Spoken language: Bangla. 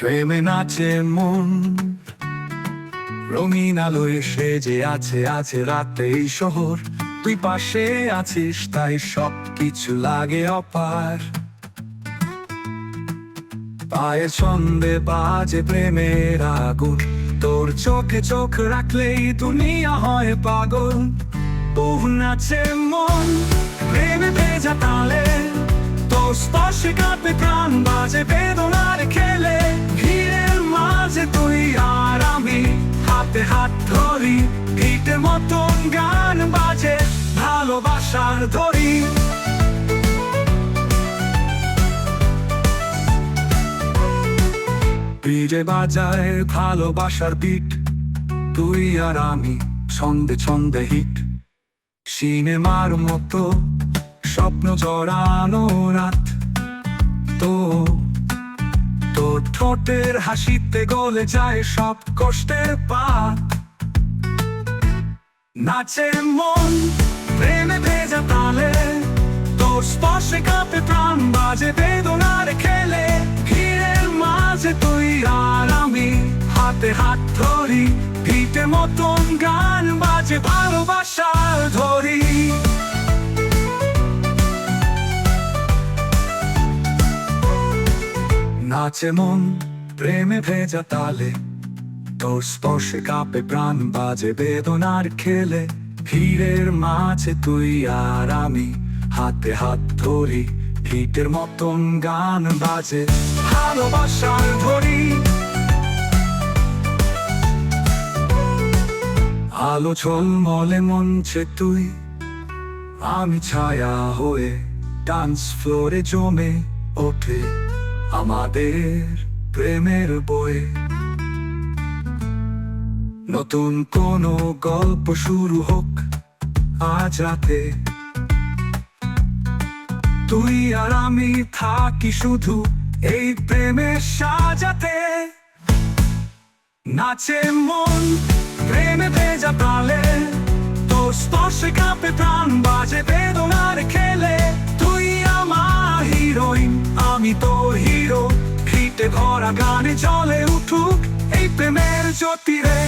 প্রেমে নাচে মন, রঙিন আলোয় সেজে আছে আছে রাতে এই শহর। তুই পাশে আছিস, তাই সব কিছু লাগে অপার। পায়ে ছন্দে বাজে প্রেমের আগুন। তোর চোখে চোখ রাখলেই দুনিয়া হয় পাগল। বহু নাচে মন। ভালোবাসার ধরি। বিজে বাজায় ভালোবাসার বিট তুই আর আমি ছন্দে ছন্দে হিট সিনেমার মতো স্বপ্ন জড়ানো রাত, তো তোর ঠোঁটের হাসিতে গলে যায় সব কষ্টের পাত। নাচে মন, প্রেমে তোর স্পর্শে কাঁপে প্রাণ, বাজে বেদনার খেলে। ভিড়ের মাঝে তুই আর আমি, হাতে হাত ধরি ভিটে মতন গান বাজে ভালোবাসার ধরি। নাচে মন, প্রেমে ভেজা তালে। তোর স্পর্শে কাঁপে প্রাণ, বাজে বেদনার খেলে। ভিড়ের মাঝে তুই আর আমি হাতে হাত ধরি ভিটের মতন গান বাজে, ভালোবাসার ধরি আলো ঝলমলে মঞ্চে তুই, আমি ছায়া হয়ে ডান্স ফ্লোরে জমে ওঠে আমাদের প্রেমের বই। নতুন কোনো গল্প শুরু হোক, আজ রাতে তুই আর আমি থাকি শুধু এই প্রেমের সাজাতে। নাচে মন, প্রেমে ভেজা তালে তোর স্পর্শে কাঁপে প্রাণ, বাজে বেদনার খেলে। তুই আমার হিরোইন, আমি তোর হিরো। ভিটে ভরা গানে চলে উঠুক এই প্রেমের জ্যোতি রে